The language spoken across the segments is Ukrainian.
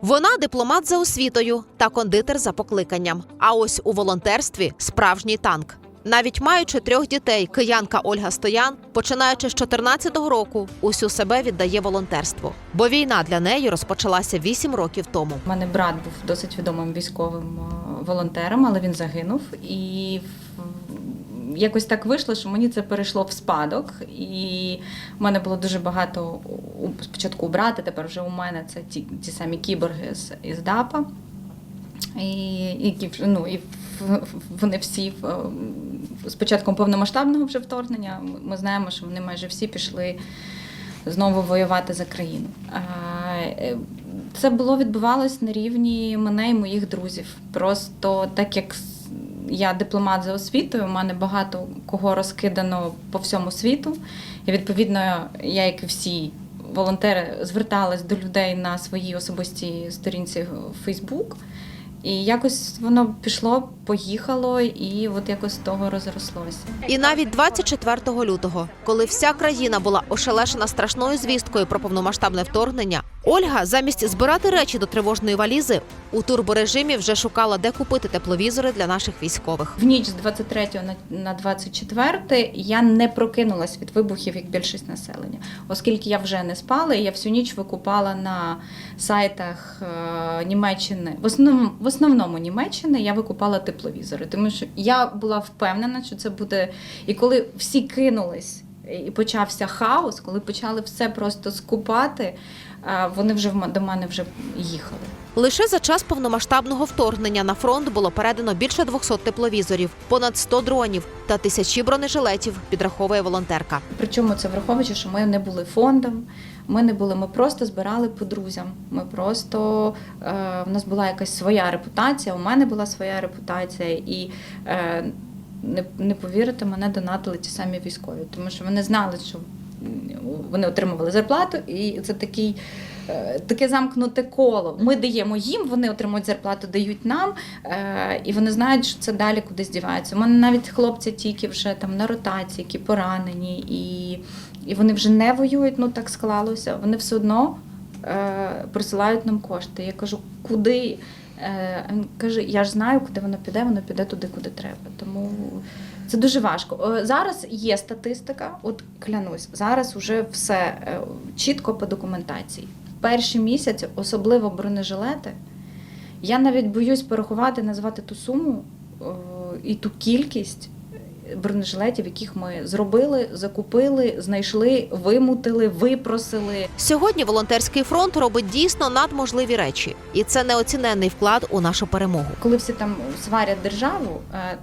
Вона дипломат за освітою та кондитер за покликанням. А ось у волонтерстві справжній танк. Навіть маючи трьох дітей, киянка Ольга Стоян, починаючи з 14-го року, усю себе віддає волонтерству. Бо війна для неї розпочалася 8 років тому. У мене брат був досить відомим військовим е, волонтером, але він загинув. І якось так вийшло, що мені це перейшло в спадок. І в мене було дуже багато спочатку у брата, тепер вже у мене це ті, ті самі кіборги з, із ДАПа. І, які, ну, і вони всі з початком повномасштабного вже вторгнення. ми- знаємо, що вони майже всі пішли знову воювати за країну. Е, Це було відбувалось на рівні мене і моїх друзів. Просто так як я дипломат за освітою, у мене багато кого розкидано по всьому світу. І відповідно, я, як і всі волонтери, зверталась до людей на своїй особистій сторінці в Facebook. І якось воно пішло, поїхало, і от якось з того розрослося. І навіть 24 лютого, коли вся країна була ошелешена страшною звісткою про повномасштабне вторгнення, Ольга замість збирати речі до тривожної валізи у турборежимі вже шукала, де купити тепловізори для наших військових. В ніч з 23 на- на 24 я не прокинулась від вибухів, як більшість населення, оскільки я вже не спала, і я всю ніч викупала на сайтах е, Німеччини, в основному, в основному Німеччини я викупала тепловізори, тому що я була впевнена, що це буде. І коли всі кинулись і почався хаос, коли почали все просто скупати, е, вони вже до мене вже їхали. Лише за час повномасштабного вторгнення на фронт було передано більше 200 тепловізорів, понад 100 дронів та тисячі бронежилетів, підраховує волонтерка. Причому це враховуючи, що ми не були фондом, ми не були, ми просто збирали по друзям. Ми просто е, в нас була якась своя репутація, у мене була своя репутація, і е, не, не повірите, мене донатили ті самі військові, тому що вони знали, що вони отримували зарплату, і це такий. е, Таке замкнуте коло. Ми даємо їм, вони отримують зарплату, дають нам, е, і вони знають, що це далі кудись дівається. У мене навіть хлопці тільки вже там на ротації, які поранені, і, і вони вже не воюють, ну так склалося. Вони все одно е, присилають нам кошти. Я кажу, куди? Е, він каже, я ж знаю, куди воно піде, воно піде туди, куди треба. Тому це дуже важко. Зараз є статистика, от клянусь, зараз вже все е, чітко по документації. Перші місяці, особливо бронежилети, я навіть боюсь порахувати, назвати ту суму і ту кількість бронежилетів, яких ми зробили, закупили, знайшли, вимутили, випросили. Сьогодні волонтерський фронт робить дійсно надможливі речі, і це неоціненний вклад у нашу перемогу. коли всі там сварять державу, е,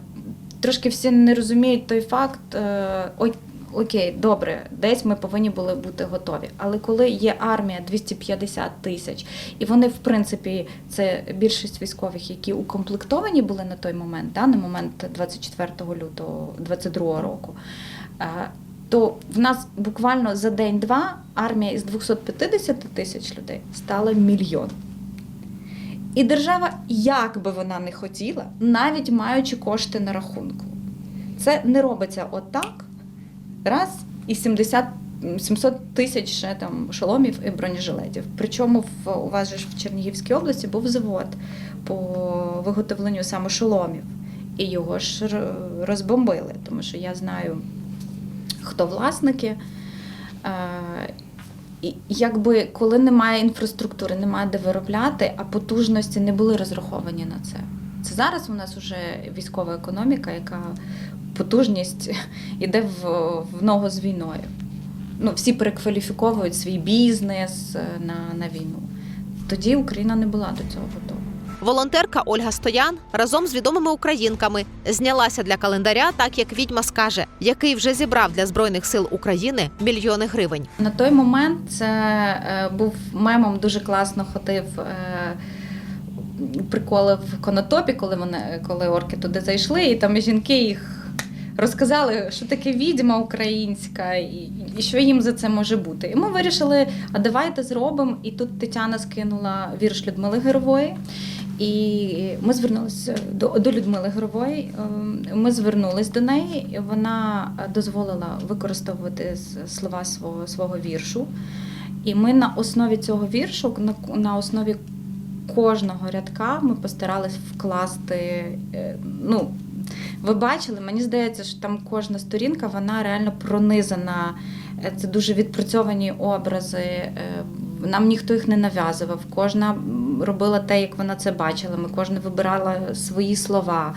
трошки всі не розуміють той факт. е, ой, Окей, добре, десь ми повинні були бути готові. Але коли є армія 250 тисяч, і вони, в принципі, це більшість військових, які укомплектовані були на той момент, да, на момент 24 лютого 22 року, е, то в нас буквально за день-два армія із 250 тисяч людей стала мільйон. І держава, як би вона не хотіла, навіть маючи кошти на рахунку, це не робиться отак. Раз і 70, 700 тисяч ще там шоломів і бронежилетів. Причому в, у вас же ж в Чернігівській області був завод по виготовленню саме шоломів. І його ж розбомбили, тому що я знаю, хто власники. Е, і якби коли немає інфраструктури, немає де виробляти, а потужності не були розраховані на це. Це зараз у нас вже військова економіка, яка потужність іде в, в ногу з війною. Ну, всі перекваліфіковують свій бізнес е, на, на війну. Тоді Україна не була до цього готова. Волонтерка Ольга Стоян разом з відомими українками знялася для календаря, так як відьма скаже, який вже зібрав для збройних сил України мільйони гривень. На той момент це е, був мемом дуже класно ходив. Е, Приколи в конотопі, коли вони коли орки туди зайшли, і там жінки їх розказали, що таке відьма українська, і, і що їм за це може бути. І ми вирішили, а давайте зробимо. І тут Тетяна скинула вірш Людмили Герової. І ми звернулися до, до Людмили Герової. ем, Ми звернулись до неї. Вона дозволила використовувати слова свого, свого віршу. І ми на основі цього віршу, на, на основі кожного рядка ми постарались вкласти. е, Ну, ви бачили, мені здається, що там кожна сторінка вона реально пронизана. Е, Це дуже відпрацьовані образи. е, Нам ніхто їх не нав'язував. Кожна робила те, як вона це бачила. Ми кожна вибирала свої слова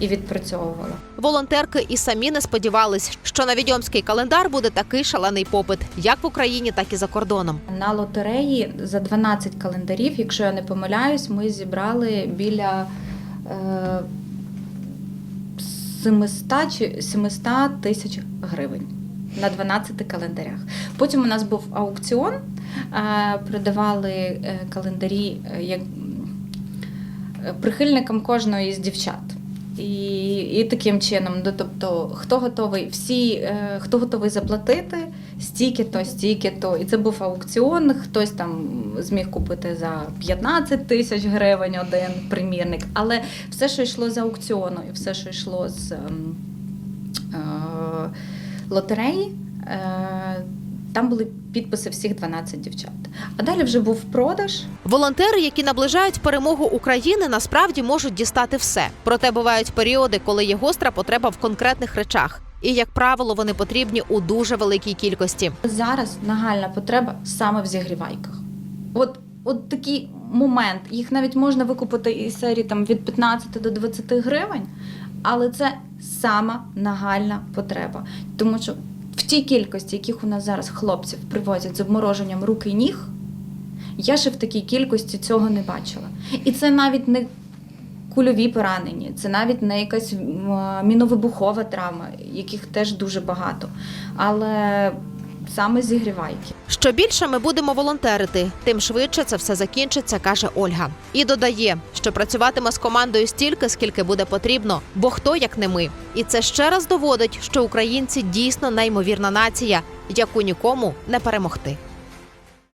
і відпрацьовувала. Волонтерки і самі не сподівались, що на відьомський календар буде такий шалений попит, як в Україні, так і за кордоном. На лотереї за 12 календарів, якщо я не помиляюсь, ми зібрали біля е, 700 чи 700 тисяч гривень на 12 календарях. Потім у нас був аукціон, е, продавали е, календарі е, як прихильникам кожної з дівчат. І, і таким чином, тобто, хто готовий, всі, е, хто готовий заплатити, стільки то, стільки то. І це був аукціон. Хтось там зміг купити за 15 тисяч гривень один примірник. Але все, що йшло з аукціону, і все, що йшло з ем, е, лотереї, е, там були підписи всіх 12 дівчат. А далі вже був продаж. Волонтери, які наближають перемогу України, насправді можуть дістати все. Проте бувають періоди, коли є гостра потреба в конкретних речах. І, як правило, вони потрібні у дуже великій кількості. Зараз нагальна потреба саме в зігрівайках. От, от такий момент. Їх навіть можна викупити із серії там, від 15 до 20 гривень, але це сама нагальна потреба. Тому що тій кількості, яких у нас зараз хлопців привозять з обмороженням рук і ніг, я ще в такій кількості цього не бачила. І це навіть не кульові поранені, це навіть не якась міновибухова травма, яких теж дуже багато. Але саме зігрівайки. Що більше ми будемо волонтерити, тим швидше це все закінчиться, каже Ольга. І додає, що працюватиме з командою стільки, скільки буде потрібно, бо хто як не ми. І це ще раз доводить, що українці дійсно неймовірна нація, яку нікому не перемогти.